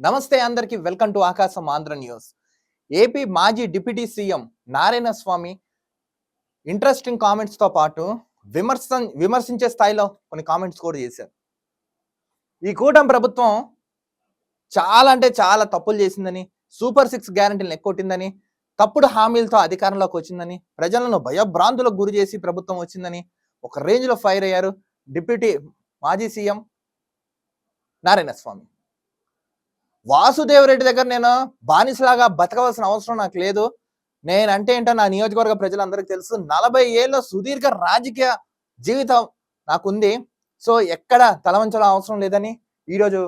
నమస్తే అందరికీ welcome to Akasam Andhra News. AP మాజీ deputy CM Narayana Swamy interesting కామెంట్స్తో పాటు విమర్శ విమర్శించే స్థాయిలో కొన్ని కామెంట్స్ కూడా చేశారు. ఈ కూటమి ప్రభుత్వం చాలా అంటే చాలా తప్పులు చేసిందని సూపర్ సిక్స్ గ్యారంటీలను ఎక్కొట్టిందని తప్పుడు హామీలతో అధికారంలోకి వచ్చిందని ప్రజలను భయభ్రాంతులకు గురి చేసి ప్రభుత్వం వచ్చిందని ఒక రేంజ్లో ఫైర్ అయ్యారు డిప్యూటీ మాజీ సీఎం నారాయణ స్వామి వాసుదేవరెడ్డి దగ్గర నేను బానిసలాగా బతకవలసిన అవసరం నాకు లేదు. నేనంటే ఏంటో నా నియోజకవర్గ ప్రజలందరికీ తెలుసు. నలభై ఏళ్ళ సుదీర్ఘ రాజకీయ జీవితం నాకుంది. సో ఎక్కడ తలవంచడం అవసరం లేదని ఈరోజు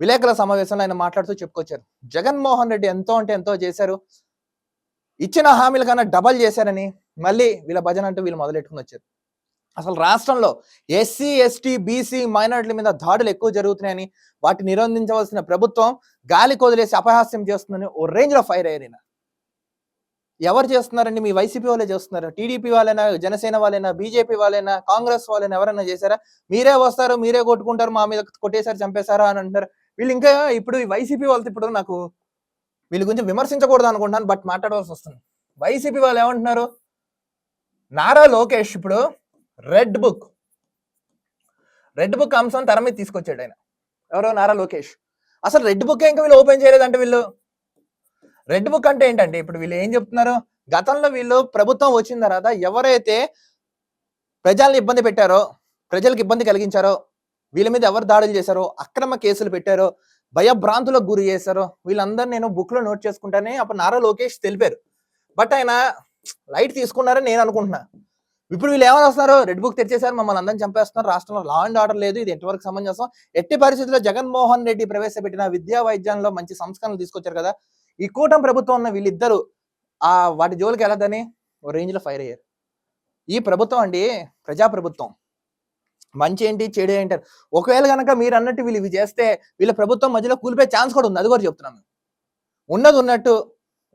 విలేకరుల సమావేశంలో ఆయన మాట్లాడుతూ చెప్పుకొచ్చారు. జగన్మోహన్ రెడ్డి ఎంతో అంటే ఎంతో చేశారు. ఇచ్చిన హామీల కన్నా డబల్ చేశారని మళ్ళీ వీళ్ళ భజన అంటూ వీళ్ళు మొదలెట్టుకుని వచ్చారు. అసలు రాష్ట్రంలో ఎస్సీ ఎస్టీ బీసీ మైనారిటీల మీద దాడులు ఎక్కువ జరుగుతున్నాయని వాటిని నిరోధించవలసిన ప్రభుత్వం గాలి కొదిలేసి అపహాస్యం చేస్తుందని ఓ రేంజ్లో ఫైర్ అయ్యారు ఎవరు చేస్తున్నారండి? మీ వైసీపీ వాళ్ళే చేస్తున్నారు? టీడీపీ వాళ్ళైనా జనసేన వాళ్ళైనా బీజేపీ వాళ్ళైనా కాంగ్రెస్ వాళ్ళైనా ఎవరైనా చేశారా? మీరే వస్తారు మీరే కొట్టుకుంటారు మా మీద కొట్టేశారు చంపేశారా అని అంటారు వీళ్ళు ఇంకా ఇప్పుడు ఈ వైసీపీ వాళ్ళతో ఇప్పుడు నాకు వీళ్ళ గురించి విమర్శించకూడదు అనుకుంటాను బట్ మాట్లాడవలసి వస్తుంది. వైసీపీ వాళ్ళు ఏమంటున్నారు? నారా లోకేష్ ఇప్పుడు రెడ్ బుక్. రెడ్ బుక్ అంశం తెర మీద తీసుకొచ్చాడు ఆయన. ఎవరో నారా లోకేష్. అసలు రెడ్ బుక్ ఇంకా వీళ్ళు ఓపెన్ చేయలేదంటే వీళ్ళు? రెడ్ బుక్ అంటే ఏంటండి? ఇప్పుడు వీళ్ళు ఏం చెప్తున్నారు? గతంలో వీళ్ళు ప్రభుత్వం వచ్చిన తర్వాత ఎవరైతే ప్రజల్ని ఇబ్బంది పెట్టారో ప్రజలకు ఇబ్బంది కలిగించారో వీళ్ళ మీద ఎవరు దాడులు చేశారో అక్రమ కేసులు పెట్టారో భయభ్రాంతులకు గురి చేశారో వీళ్ళందరూ నేను బుక్లో నోట్ చేసుకుంటానే అప్పుడు నారా లోకేష్ తెలిపారు. బట్ ఆయన లైట్ తీసుకున్నారని నేను అనుకుంటున్నా. ఇప్పుడు వీళ్ళు ఏమని వస్తున్నారు? రెడ్ బుక్ తెచ్చేసారు మమ్మల్ని అందరం చంపేస్తున్నారు. రాష్ట్రంలో లా అండ్ ఆర్డర్ లేదు ఇది ఎంతవరకు సమంజసం? ఎట్టి పరిస్థితుల్లో జగన్మోహన్ రెడ్డి ప్రవేశపెట్టిన విద్యా వైద్యంలో మంచి సంస్కరణలు తీసుకొచ్చారు కదా? ఈ కూటమి ప్రభుత్వం ఉన్న వీళ్ళిద్దరు ఆ వాటి జోలికి వెళ్ళదని ఓ రేంజ్లో ఫైర్ అయ్యారు. ఈ ప్రభుత్వం అండి ప్రజా ప్రభుత్వం మంచి ఏంటి చెడు ఏంటి? ఒకవేళ కనుక మీరు అన్నట్టు వీళ్ళు ఇవి చేస్తే వీళ్ళ ప్రభుత్వం మధ్యలో కూలిపోయే ఛాన్స్ కూడా ఉంది. అది కూడా చెప్తున్నాను. ఉన్నది ఉన్నట్టు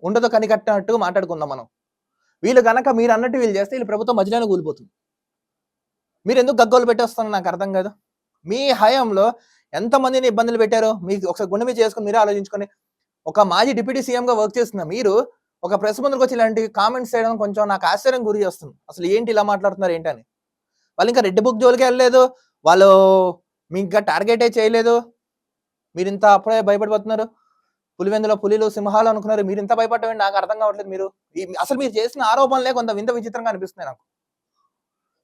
ఉండదు కనికట్టినట్టు మాట్లాడుకుందాం మనం. వీళ్ళు కనుక మీరు అన్నట్టు వీళ్ళు చేస్తే వీళ్ళు ప్రభుత్వం మధ్యలోనే కూలిపోతుంది. మీరు ఎందుకు గగ్గోలు పెట్టేస్తారో నాకు అర్థం కాదు. మీ హయాంలో ఎంతమందిని ఇబ్బందులు పెట్టారో మీకు ఒకసారి గుండె మీద చేసుకుని మీరే ఆలోచించుకొని ఒక మాజీ డిప్యూటీ సీఎంగా వర్క్ చేస్తున్న మీరు ఒక ప్రెస్ ముందుకు వచ్చి ఇలాంటి కామెంట్స్ చేయడం కొంచెం నాకు ఆశ్చర్యం గురి చేస్తుంది. అసలు ఏంటి ఇలా మాట్లాడుతున్నారు ఏంటని వాళ్ళు ఇంకా రెడ్ బుక్ జోలికి వెళ్ళలేదు. వాళ్ళు మీ ఇంకా టార్గెటే చేయలేదు. మీరు ఇంత అప్పుడే భయపడిపోతున్నారు. పులివెందులో పులిలు సింహాలు అనుకున్నారు. మీరు ఇంత భయపడటం నాకు అర్థం కావట్లేదు మీరు. అసలు మీరు చేసిన ఆరోపణలే కొంత వింత విచిత్రంగా అనిపిస్తున్నాయి నాకు.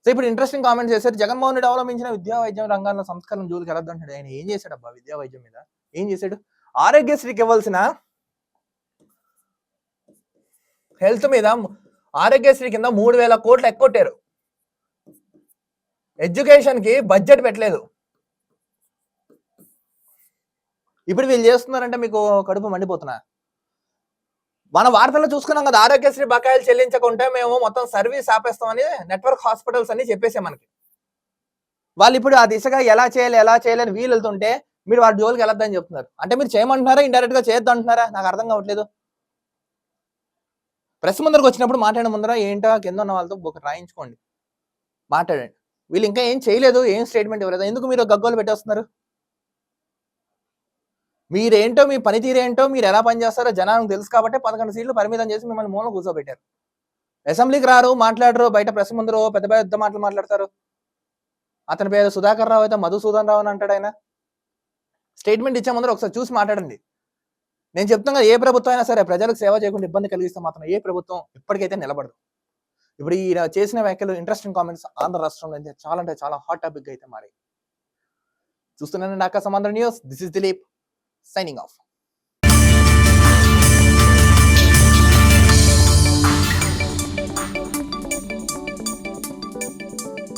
సో ఇప్పుడు ఇంట్రెస్టింగ్ కామెంట్ చేశారు. జగన్మోహన్ రెడ్డి అవలంబించిన విద్యా వైద్యం రంగాల్లో సంస్కరణ జోలికి వెళ్ళొద్దు ఆయన ఏం చేశాడు అబ్బా విద్యా వైద్యం మీద? ఏం చేశాడు? ఆరోగ్యశ్రీకి ఇవ్వాల్సిన హెల్త్ మీద ఆరోగ్యశ్రీ కింద మూడు వేల కోట్లు ఎక్కొట్టారు. ఎడ్యుకేషన్కి బడ్జెట్ పెట్టలేదు. ఇప్పుడు వీళ్ళు చేస్తున్నారంటే మీకు కడుపు మండిపోతున్నా. మన వార్తల్లో చూసుకున్నాం కదా ఆరోగ్యశ్రీ బకాయిలు చెల్లించకుంటే మేము మొత్తం సర్వీస్ ఆపేస్తామని నెట్వర్క్ హాస్పిటల్స్ అన్ని చెప్పేసే మనకి. వాళ్ళు ఇప్పుడు ఆ దిశగా ఎలా చేయాలి ఎలా చేయాలని వీలు వెళ్తుంటే మీరు వాటి జోలికి వెళ్ళొద్దని చెప్తున్నారు. అంటే మీరు చేయమంటున్నారా ఇండైరెక్ట్గా చేయొద్దు అంటున్నారా? నాకు అర్థం కావట్లేదు. ప్రెస్ ముందరకు వచ్చినప్పుడు మాట్లాడిన ముందర ఏంటో కింద ఉన్న వాళ్ళతో ఒక రాయించుకోండి. మాట్లాడండి. వీళ్ళు ఇంకా ఏం చేయలేదు ఏం స్టేట్మెంట్ ఇవ్వలేదు. ఎందుకు మీరు గగ్గోలు పెట్టేస్తున్నారు? మీరేంటో మీ పనితీరేంటో మీరు ఎలా పనిచేస్తారో జనానికి తెలుసు కాబట్టి పదకొండు సీట్లు పరిమితం చేసి మిమ్మల్ని మూలం కూర్చోబెట్టారు. అసెంబ్లీకి రారు మాట్లాడరు బయట ప్రెస్ ముందర ఓ పెద్ద పెద్ద మాటలు మాట్లాడతారు. అతని పేరు సుధాకర్ రావు అయితే మధుసూదన్ రావు అని అంటాడు ఆయన. స్టేట్మెంట్ ఇచ్చే ముందర ఒకసారి చూసి మాట్లాడండి. నేను చెప్తున్నా ఏ ప్రభుత్వం అయినా సరే ప్రజలకు సేవ చేయకుండా ఇబ్బంది కలిగిస్తే మాత్రం ఏ ప్రభుత్వం ఇప్పటికైతే నిలబడదు. ఇప్పుడు ఈ చేసిన వ్యాఖ్యలు ఇంట్రెస్టింగ్ కామెంట్స్ ఆంధ్ర రాష్ట్రంలో అయితే చాలా అంటే చాలా హాట్ టాపిక్ అయితే మారాయి. చూస్తున్నానండి Akasam Andhra News. This is Dilip signing off.